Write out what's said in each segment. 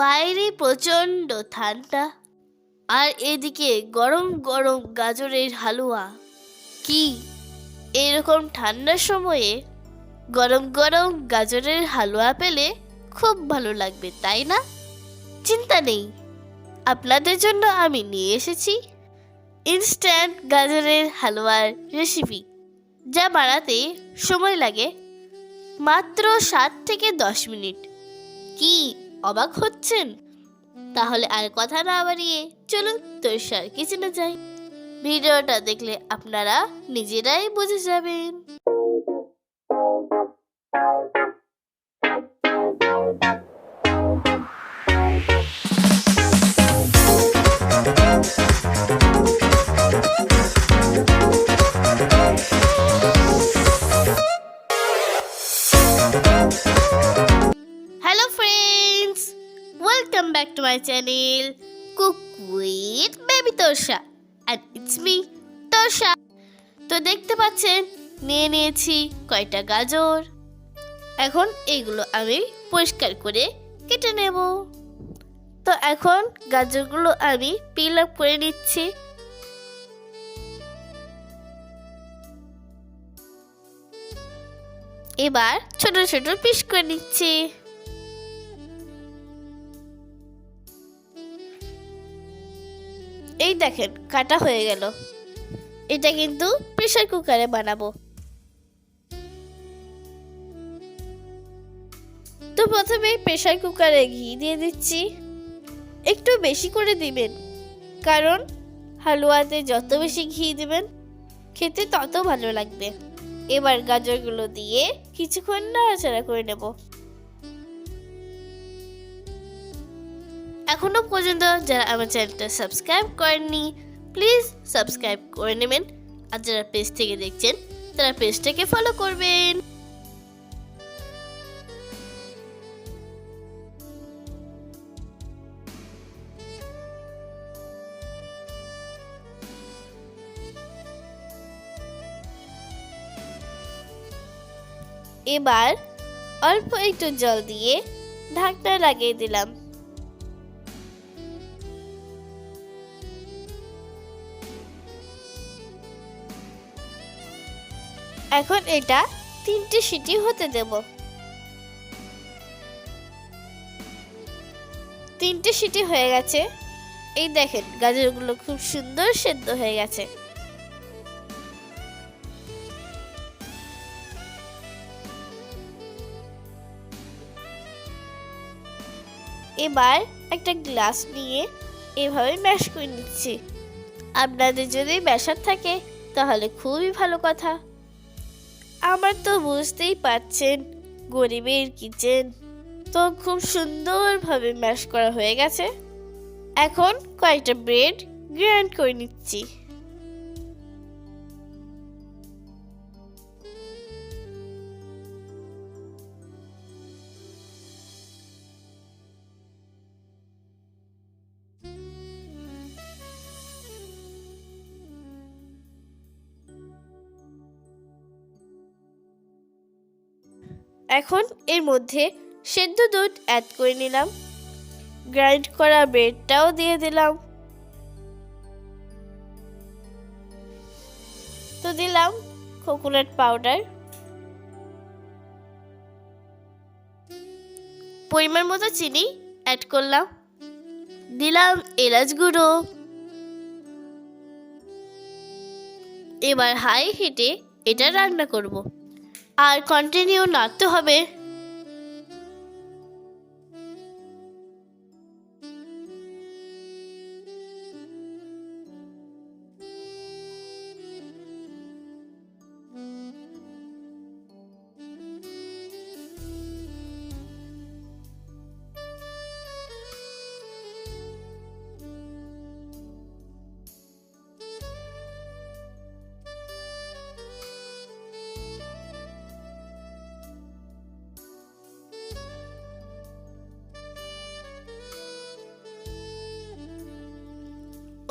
বাইরে প্রচণ্ড ঠান্ডা। আর এদিকে গরম গরম গাজরের হালুয়া। কি? এরকম ঠান্ডার সময়ে গরম গরম গাজরের হালুয়া পেলে খুব ভালো লাগবে, তাই না? চিন্তা নেই। আপনাদের জন্য আমি নিয়ে এসেছি ইনস্ট্যান্ট গাজরের হালুয়ার রেসিপি যা বানাতে সময় লাগে মাত্র সাত থেকে দশ মিনিট। কি অবাক হচ্ছেন। তাহলে আর কথা না বাড়িয়ে চলুন তোরসার কিচেনে যাই। ভিডিওটা দেখলে আপনারা নিজেরাই বুঝে যাবেন। Welcome back to my channel cook with baby Torsa and it's me Torsa তো দেখতে পাচ্ছেন, নিয়ে নিয়েছি কয়টা গাজর। এখন এগুলো আমি পরিষ্কার করে কেটে নেব। তো এখন গাজরগুলো আমি পিল আপ করে নিচ্ছি। এবার ছোট ছোট পিস করে নিচ্ছি। এই দেখেন, কাটা হয়ে গেল। এটা কিন্তু প্রেশার কুকারে বানাবো। তো প্রথমে প্রেসার কুকারে ঘি দিয়ে দিচ্ছি। একটু বেশি করে দিবেন, কারণ হালুয়াতে যত বেশি ঘি দিবেন, খেতে তত ভালো লাগবে। এবার গাজরগুলো দিয়ে কিছুক্ষণ নাড়াচাড়া করে নেব। এখনও পর্যন্ত যারা আমার চ্যানেলটা সাবস্ক্রাইব করেননি প্লিজ সাবস্ক্রাইব করে নেবেন। আর যারা পেজ থেকে দেখছেন, তারা পেজটাকে ফলো করবেন। এবার অল্প একটু জল দিয়ে ঢাকনা লাগিয়ে দিলাম। এখন এটা তিনটে সিটি হতে দেব। তিনটে সিটি হয়ে গেছে। এই দেখেন, গাজরগুলো খুব সুন্দর সেদ্ধ হয়ে গেছে। এবার একটা গ্লাস নিয়ে এভাবে ম্যাশ করে নিচ্ছি। আপনাদের যদি ম্যাশার থাকে, তাহলে খুবই ভালো কথা। আমার তো বুঝতেই পারছেন গরিবের কিচেন। তো খুব সুন্দরভাবে ম্যাশ করা হয়ে গেছে। এখন কয়েকটা ব্রেড গ্র্যান্ড করে নিচ্ছি। এখন এর মধ্যে সেদ্ধ দুধ অ্যাড করে নিলাম। গ্রাইন্ড করা ব্রেডটাও দিয়ে দিলাম। তো দিলাম কোকোনাট পাউডার পরিমাণ মতো চিনি অ্যাড করলাম। দিলাম এলাচ গুঁড়ো। এবার হাই হিটে এটা রান্না করব। আর কন্টিনিউ নাড়তে হবে।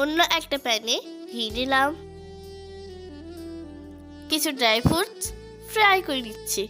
অন্য একটা প্যানে ঘি দিলাম কিছু ড্রাই ফ্রুটস ফ্রাই করে নিচ্ছি।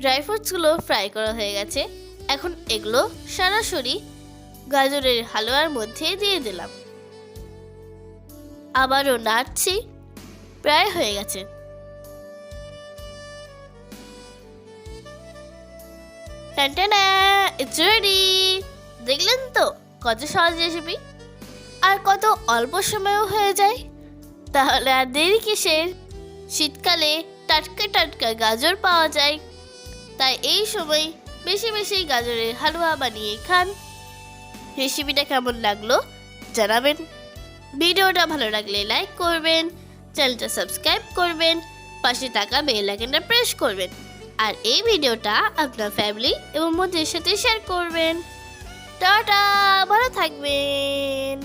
ড্রাই ফ্রুটসগুলো ফ্রাই করা হয়ে গেছে। এখন এগুলো সরাসরি গাজরের হালুয়ার মধ্যে দিয়ে দিলাম। আবারও নাড়ছি, প্রায় হয়ে গেছে। দেখলেন তো কত সহজ রেসিপি আর কত অল্প সময়েও হয়ে যায়? তাহলে আর দেরি কিসের? শীতকালে টাটকা টাটকা গাজর পাওয়া যায়। তাই এই সময় বেশি বেশি গাজরের হালুয়া বানিয়ে খান। রেসিপিটা কেমন লাগল জানাবেন। ভিডিওটা ভালো লাগলে লাইক করবেন, চ্যানেলটা সাবস্ক্রাইব করবেন, পাশে থাকা বেল আইকনটা প্রেস করবেন, আর এই ভিডিওটা আপনার ফ্যামিলি এবং বন্ধুদের সাথে শেয়ার করবেন। টাটা, ভালো থাকবেন।